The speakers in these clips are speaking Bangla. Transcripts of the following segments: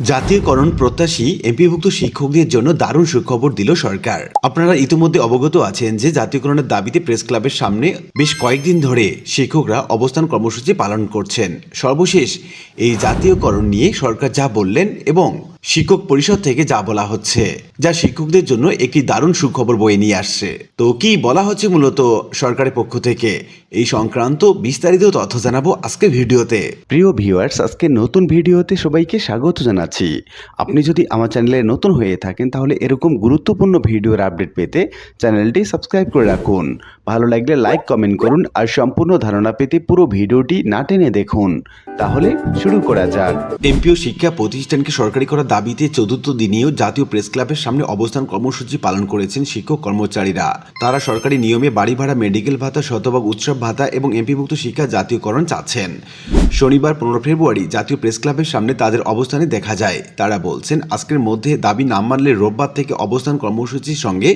জাতীয়করণ প্রত্যাশী এমপিভুক্ত শিক্ষকদের জন্য দারুণ সুখবর দিল সরকার। আপনারা ইতিমধ্যে অবগত আছেন যে জাতীয়করণের দাবিতে প্রেস ক্লাবের সামনে বেশ কয়েকদিন ধরে শিক্ষকরা অবস্থান কর্মসূচি পালন করছেন। সর্বশেষ এই জাতীয়করণ নিয়ে সরকার যা বললেন এবং শিক্ষক পরিষদ থেকে যা বলা হচ্ছে, যা শিক্ষকদের জন্য একটি দারুণ সুখবর বয়ে নিয়ে আসছে। তো কি বলা হচ্ছে মূলত সরকারের পক্ষ থেকে? এই সংক্রান্ত বিস্তারিত তথ্য জানাব আজকে ভিডিওতে। প্রিয় ভিউয়ার্স আজকে নতুন ভিডিওতে সবাইকে স্বাগত জানাচ্ছি। আপনি যদি আমার চ্যানেলে নতুন হয়ে থাকেন তাহলে এরকম গুরুত্বপূর্ণ ভিডিওর আপডেট পেতে চ্যানেলটি সাবস্ক্রাইব করে রাখুন। ভালো লাগলে লাইক কমেন্ট করুন আর সম্পূর্ণ ধারণা পেতে পুরো ভিডিওটি না টেনে দেখুন। তাহলে শুরু করা যাক। এমপিও শিক্ষা প্রতিষ্ঠানকে সরকারি করার দাবিতে চতুর্থ দিনেও জাতীয় প্রেস ক্লাবের সামনে অবস্থান কর্মসূচি পালন করেছেন শিক্ষক কর্মচারীরা। তারা সরকারি নিয়মে বাড়ি ভাড়া মেডিকেল ভাতা শতভাগ উৎসব ভাতা এবং এমপিভুক্ত শিক্ষা জাতীয়করণ চাচ্ছেন। শনিবার পনেরো ফেব্রুয়ারি জাতীয় প্রেস ক্লাবের সামনে তাদের অবস্থানে দেখা যায়। তারা বলছেন, আজকের মধ্যে দাবি না মানলে রোববার থেকে অবস্থান কর্মসূচির সঙ্গে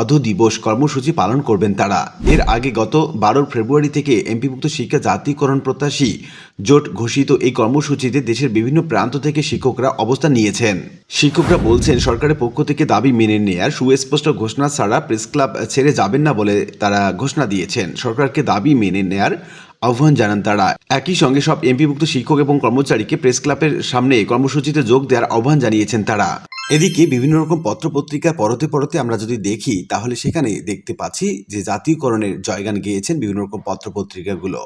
অধ দিবস কর্মসূচি পালন করবেন তারা। এর আগে গত বারো ফেব্রুয়ারি থেকে এমপিভুক্ত শিক্ষা জাতীয়করণ প্রত্যাশী জোট ঘোষিত এই কর্মসূচিতে দেশের বিভিন্ন প্রান্ত থেকে শিক্ষকরা অবস্থান নিয়েছেন। শিক্ষকরা বলছেন, সরকারের পক্ষ থেকে দাবি মেনে নেয়ার সুস্পষ্ট ঘোষণা ছাড়া প্রেস ক্লাব ছেড়ে যাবেন না বলে তারা ঘোষণা দিয়েছেন। সরকারকে দাবি মেনে নেয়ার আহ্বান জানান তারা। একই সঙ্গে সব এমপিভুক্ত শিক্ষক এবং কর্মচারীকে প্রেস ক্লাবের সামনে কর্মসূচিতে যোগ দেওয়ার আহ্বান জানিয়েছেন তারা। এদিকে বিভিন্ন রকম পত্রপত্রিকা পরতে পরতে আমরা যদি দেখি, তাহলে সেখানে দেখতে পাচ্ছি যে জাতীয়করণের জয়গান গেয়েছেন বিভিন্ন রকম পত্রপত্রিকাগুলো।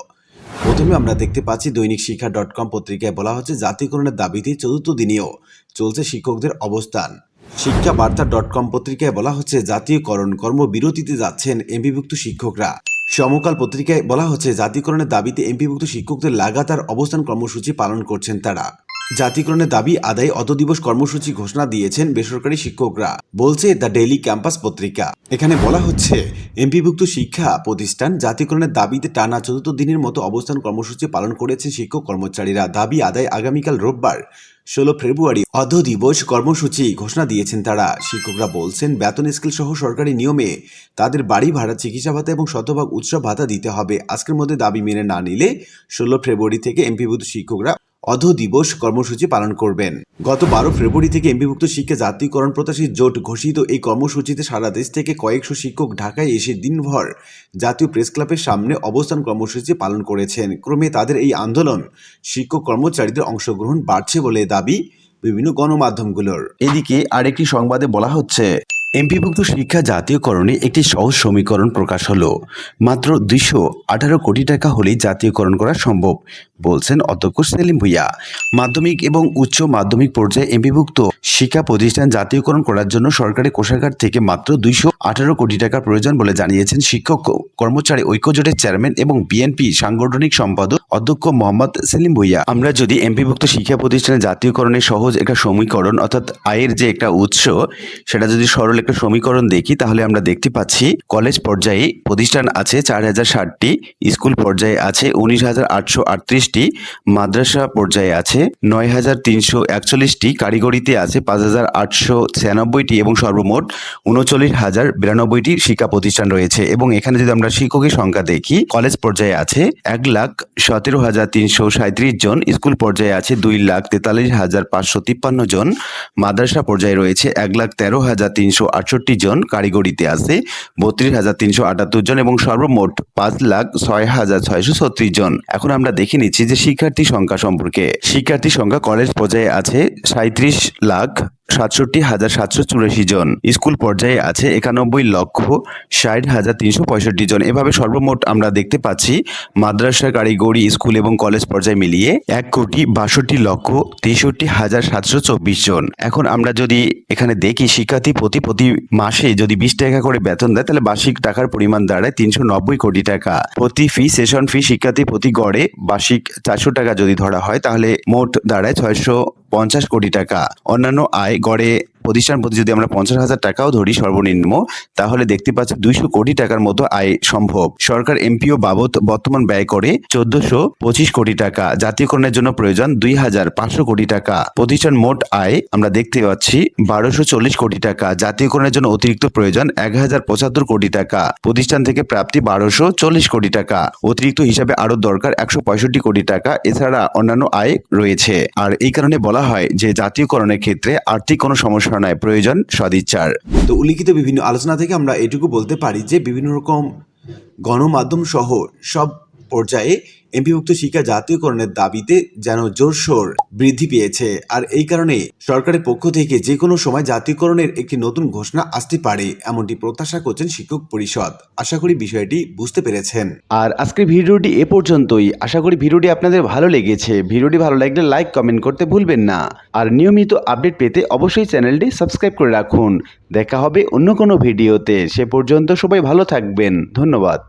প্রথমে আমরা দেখতে পাচ্ছি দৈনিক শিক্ষা ডট কম পত্রিকায় বলা হচ্ছে, জাতীয়করণের দাবিতে চতুর্থ দিনেও চলছে শিক্ষকদের অবস্থান। শিক্ষা বার্তা ডট কম পত্রিকায় বলা হচ্ছে, জাতীয়করণ কর্মবিরতিতে যাচ্ছেন এমপিভুক্ত শিক্ষকরা। সমকাল পত্রিকায় বলা হচ্ছে জাতীয়করণের দাবিতে এমপিভুক্ত শিক্ষকদের লাগাতার অবস্থান কর্মসূচি পালন করছেন তারা। জাতীয়করণের দাবি, আদায় অত দিবস কর্মসূচি ঘোষণা দিয়েছেন বেসরকারি শিক্ষকরা। বলছে, দ্য ডেইলি ক্যাম্পাস পত্রিকা। এখানে বলা হচ্ছে, এমপিভুক্ত শিক্ষা প্রতিষ্ঠান জাতিকরণের দাবিতে টানা চতুর্থ দিনের মতো অবস্থান কর্মসূচি পালন করেছে শিক্ষক কর্মচারীরা। দাবি, আদায় আগামীকাল রোববার, ষোলো ফেব্রুয়ারি অধ দিবস কর্মসূচি ঘোষণা দিয়েছেন তারা। শিক্ষকরা বলছেন, বেতন স্কেল সহ সরকারি নিয়মে তাদের বাড়ি ভাড়া, চিকিৎসা ভাতা এবং শতভাগ উৎসব ভাতা দিতে হবে। আজকের মধ্যে দাবি মেনে না নিলে ষোলো ফেব্রুয়ারি থেকে এমপিভুক্ত শিক্ষকরা অধ দিবস কর্মসূচি পালন করবেন। গত বারো ফেব্রুয়ারি থেকে এমপিভুক্ত শিক্ষা জাতীয়করণ প্রত্যাশী জোট ঘোষিত এই কর্মসূচিতে সারা দেশ থেকে কয়েকশো শিক্ষক ঢাকায় এসে দিনভর জাতীয় প্রেস ক্লাবের সামনে অবস্থান কর্মসূচি পালন করেছেন। ক্রমে তাদের এই আন্দোলন শিক্ষক কর্মচারীদের অংশগ্রহণ বাড়ছে বলে দাবি বিভিন্ন গণমাধ্যমগুলোর। এদিকে আরেকটি সংবাদে বলা হচ্ছে এমপিভুক্ত শিক্ষা জাতীয়করণে একটি সহজ সমীকরণ প্রকাশ হলো, মাত্র দুইশো আঠারো কোটি টাকা হলেই জাতীয়করণ করা সম্ভব, বলছেন অধ্যক্ষ সেলিম ভুইয়া। মাধ্যমিক এবং উচ্চ মাধ্যমিক পর্যায়ে এমপিভুক্ত শিক্ষা প্রতিষ্ঠান জাতীয়করণ করার জন্য সরকারি কোষাগার থেকে মাত্র দুইশো আঠারো কোটি টাকা প্রয়োজন বলে জানিয়েছেন শিক্ষক, কর্মচারী ঐক্যজোটের চেয়ারম্যান এবং বিএনপি সাংগঠনিক সম্পাদক অধ্যক্ষ মোহাম্মদ সেলিম ভুইয়া। আমরা যদি এমপিভুক্ত শিক্ষা প্রতিষ্ঠানের জাতীয়করণে সহজ একটা সমীকরণ অর্থাৎ আয়ের যে একটা উৎস, সেটা যদি সরল একটা সমীকরণ দেখি, তাহলে আমরা দেখতে পাচ্ছি কলেজ পর্যায়ে প্রতিষ্ঠান আছে চার হাজার ষাটটি, স্কুল পর্যায়ে আছে উনিশ হাজার আটশো আটত্রিশটি, মাদ্রাসা পর্যায়ে আছে নয় হাজার তিনশো একচল্লিশটি, কারিগরিতে আছে পাঁচ হাজার আটশো ছিয়ানব্বইটি এবং সর্বমোট উনচল্লিশ হাজার বিরানব্বইটি শিক্ষা প্রতিষ্ঠান রয়েছে। এবং এখানে যদি আমরা শিক্ষকের সংখ্যা দেখি, কলেজ পর্যায়ে আছে এক লাখ সতেরো হাজার তিনশো সাঁত্রিশ জন, স্কুল পর্যায়ে আছে দুই লাখ তেতাল্লিশ হাজার পাঁচশো তিপ্পান্ন জন, মাদ্রাসা পর্যায়ে রয়েছে এক লাখ তেরো হাজার তিনশো আটষট্টি জন কারিগরিতে আছে, বত্রিশ হাজার তিনশো আটাত্তর জন এবং সর্বমোট পাঁচ লাখ ছয় হাজার ছয়শো ছত্রিশ জন। এখন আমরা দেখে নিচ্ছি যে শিক্ষার্থী সংখ্যা সম্পর্কে। শিক্ষার্থী সংখ্যা কলেজ পর্যায়ে আছে সাঁত্রিশ লাখ সাতষট্টি হাজার সাতশো চুরাশি জন। স্কুল পর্যায়ে আছে একানব্বই লক্ষ ষাট হাজার তিনশো পঁয়ষট্টি জন। এভাবে সর্বমোট আমরা দেখতে পাচ্ছি মাদ্রাসা, কারিগরি, স্কুল এবং কলেজ পর্যায়ে মিলিয়ে এক কোটি বাষট্টি লক্ষ তেষট্টি হাজার সাতশো চব্বিশ জন। এখন আমরা যদি এখানে দেখি, শিক্ষার্থী প্রতি প্রতি মাসে যদি বিশ টাকা করে বেতন দেয়, তাহলে বার্ষিক টাকার পরিমাণ দাঁড়ায় তিনশো নব্বই কোটি টাকা। প্রতি ফি, সেশন ফি শিক্ষার্থী প্রতি গড়ে বার্ষিক চারশো টাকা যদি ধরা হয়, তাহলে মোট দাঁড়ায় ছয়শো পঞ্চাশ কোটি টাকা। অন্যান্য আয় গড়ে প্রতিষ্ঠান প্রতি যদি আমরা পঞ্চাশ হাজার টাকাও ধরি সর্বনিম্ন, তাহলে দেখতে পাচ্ছি দুইশো কোটি টাকার মতো আয় সম্ভব। সরকার এমপিও বাবদ বর্তমান ব্যয় করে চোদ্দশো পঁচিশ কোটি টাকা, জাতীয়করণের জন্য প্রয়োজন দুই হাজার পাঁচশো কোটি টাকা। প্রতিষ্ঠান মোট আয় আমরা দেখতে পাচ্ছি বারোশো চল্লিশ কোটি টাকা, জাতীয়করণের জন্য অতিরিক্ত প্রয়োজন এক হাজার পঁচাত্তর কোটি টাকা। প্রতিষ্ঠান থেকে প্রাপ্তি বারোশো চল্লিশ কোটি টাকা, অতিরিক্ত হিসাবে আরও দরকার একশো পঁয়ষট্টি কোটি টাকা, এছাড়া অন্যান্য আয় রয়েছে। আর এই কারণে বলা হয় যে জাতীয়করণের ক্ষেত্রে আর্থিক কোনো সমস্যা নয় প্রয়োজন সদিচ্ছার। তো উল্লিখিত বিভিন্ন আলোচনা থেকে আমরা এটুকু বলতে পারি যে বিভিন্ন রকম গণমাধ্যম সহ সব পর্যায়ে এমপিভুক্ত শিক্ষা জাতীয়করণের দাবিতে যেন জোরসোর বৃদ্ধি পেয়েছে। আর এই কারণে সরকারের পক্ষ থেকে যে কোনো সময় জাতীয়করণের একটি নতুন ঘোষণা আসতে পারে, এমনটি প্রত্যাশা করছেন শিক্ষক পরিষদ। আশা করি বিষয়টি বুঝতে পেরেছেন। আর আজকের ভিডিওটি এ পর্যন্তই। আশা করি ভিডিওটি আপনাদের ভালো লেগেছে। ভিডিওটি ভালো লাগলে লাইক, কমেন্ট করতে ভুলবেন না। আর নিয়মিত আপডেট পেতে অবশ্যই চ্যানেলটি সাবস্ক্রাইব করে রাখুন। দেখা হবে অন্য কোনো ভিডিওতে। সে পর্যন্ত সবাই ভালো থাকবেন। ধন্যবাদ।